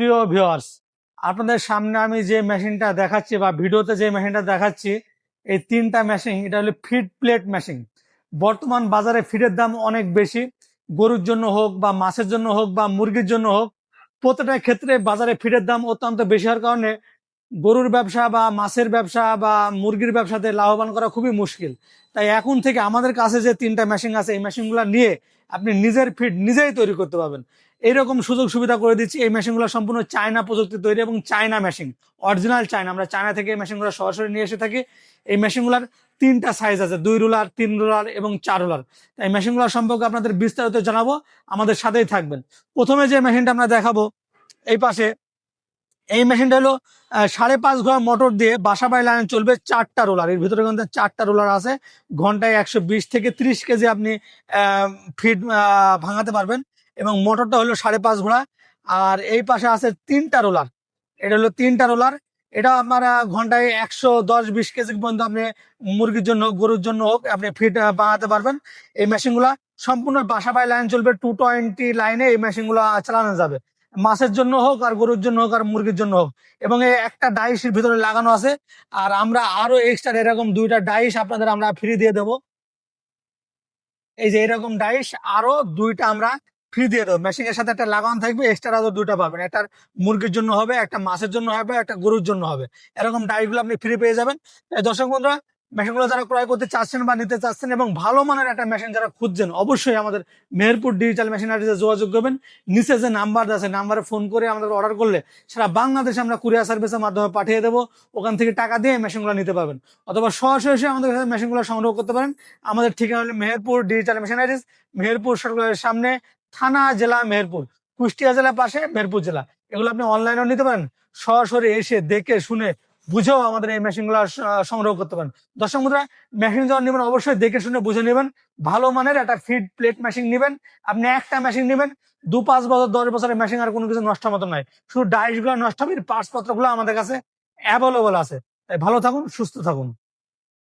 প্রিয় ভিউয়ার্স আপনাদের সামনে আমি যে মেশিনটা দেখাচ্ছি বা ভিডিওতে যে মেশিনটা দেখাচ্ছি, এই তিনটা মেশিন এটা হলো ফিড প্লেট মেশিন বর্তমান বাজারে ফিডের দাম অনেক বেশি। গরুর জন্য হোক বা মাছের জন্য হোক বা মুরগির জন্য হোক প্রত্যেকটা ক্ষেত্রে বাজারে ফিডের দাম অত্যন্ত বেশি হওয়ার কারণে গরুর ব্যবসা বা মাছের ব্যবসা বা মুরগির ব্যবসাতে লাভবান করা খুবই মুশকিল। তাই এখন থেকে আমাদের কাছে যে তিনটা মেশিন আছে, এই মেশিনগুলো নিয়ে আপনি নিজের ফিড নিজেই তৈরি করতে পারবেন। এইরকম সুযোগ সুবিধা করে দিচ্ছি। এই মেশিনগুলো সম্পূর্ণ চায়না প্রযুক্তি তৈরি এবং চায়না মেশিন, অরিজিনাল চায়না। আমরা চায়না থেকে এই মেশিনগুলো সরাসরি নিয়ে এসে থাকি। এই মেশিনগুলোর তিনটা সাইজ আছে, দুই রোলার, তিন রোলার এবং চার রোলার। তাই মেশিনগুলো সম্পর্কে আপনাদের বিস্তারিত জানাব। আমাদের সাথেই থাকবেন। প্রথমে যে মেশিনটা আমরা দেখাবো, এই পাশে এই মেশিনটা হলো সাড়ে পাঁচ ঘর মোটর দিয়ে বাসা বাড়ি লাইন চলবে চারটা রোলার এর ভিতরে কিন্তু চারটা রোলার আছে। ঘন্টায় একশো বিশ থেকে ত্রিশ কেজি আপনি ফিড ভাঙাতে পারবেন। এবং মোটরটা হলো সাড়ে পাঁচ ঘোড়া। আর এই পাশে আছে তিনটা রোলার এটা হলো তিনটা রোলার এটা আপনার ঘন্টায় একশো দশ বিশ কেজি পর্যন্ত আপনি মুরগির জন্য, গরুর জন্য হোক, আপনি ফিড বানাতে পারবেন। এই মেশিনগুলা সম্পূর্ণ বাসা বাই লাইন চলবে। টু টোয়েন্টি লাইনে এই মেশিনগুলো চালানো যাবে। মাছের জন্য হোক আর গরুর জন্য হোক আর মুরগির জন্য হোক। এবং একটা ডাইসের ভিতরে লাগানো আছে। আর আমরা আরও এক্সট্রা এরকম দুইটা ডাইস আপনাদের আমরা ফ্রি দিয়ে দেবো। এই যে এরকম ডাইস, আরও দুইটা আমরা ফ্রি দিয়ে দেবো। মেশিন এর সাথে একটা লাগানো থাকবে এক্সট্রা আরও দুইটা পাবেন। একটা মুরগির জন্য হবে, একটা মাছের জন্য হবে, একটা গরুর জন্য হবে। এরকম ডাইসগুলো আপনি ফ্রি পেয়ে যাবেন। দর্শক বন্ধুরা মেশিনগুলো যারা ক্রয় করতে চাচ্ছেন বা নিতে চাচ্ছেন এবং ভালো মানের একটা মেশিন যারা খুঁজছেন, অবশ্যই আমাদের মেহেরপুর ডিজিটাল মেশিন মেশিনারিতে যোগাযোগ করবেন। নিচে যে নাম্বার আছে নাম্বারে ফোন করে আমাদের অর্ডার করলে সারা বাংলাদেশে আমরা কুরিয়ার সার্ভিসের মাধ্যমে পাঠিয়ে দেবো। ওখান থেকে টাকা দিয়ে মেশিনগুলো নিতে পারবেন। অথবা সরাসরি এসে আমাদের কাছে মেশিনগুলো সংগ্রহ করতে পারেন। আমাদের ঠিকানা হলো Meherpur digital machine machineries Meherpur সরকারের সামনে থানা জেলা মেহেরপুর, কুষ্টিয়া জেলার পাশে মেহেরপুর জেলা। এগুলো আপনি অনলাইনেও নিতে পারেন। সরাসরি এসে দেখে শুনে বুঝেও আমাদের এই মেশিনগুলো সংগ্রহ করতে পারেন। দর্শক বন্ধুরা মেশিন যখন নেবেন, অবশ্যই দেখে শুনে বুঝে নেবেন। ভালো মানের একটা ফিড প্লেট মেশিন নেবেন। আপনি একটা মেশিন নেবেন, দু পাঁচ বছর, দশ বছরের মেশিন আর কোনো কিছু নষ্ট মতো নয় শুধু ডাইসগুলো নষ্ট হবে, পার্টস পত্রগুলো আমাদের কাছে অ্যাভেলেবল আছে। তাই ভালো থাকুন, সুস্থ থাকুন।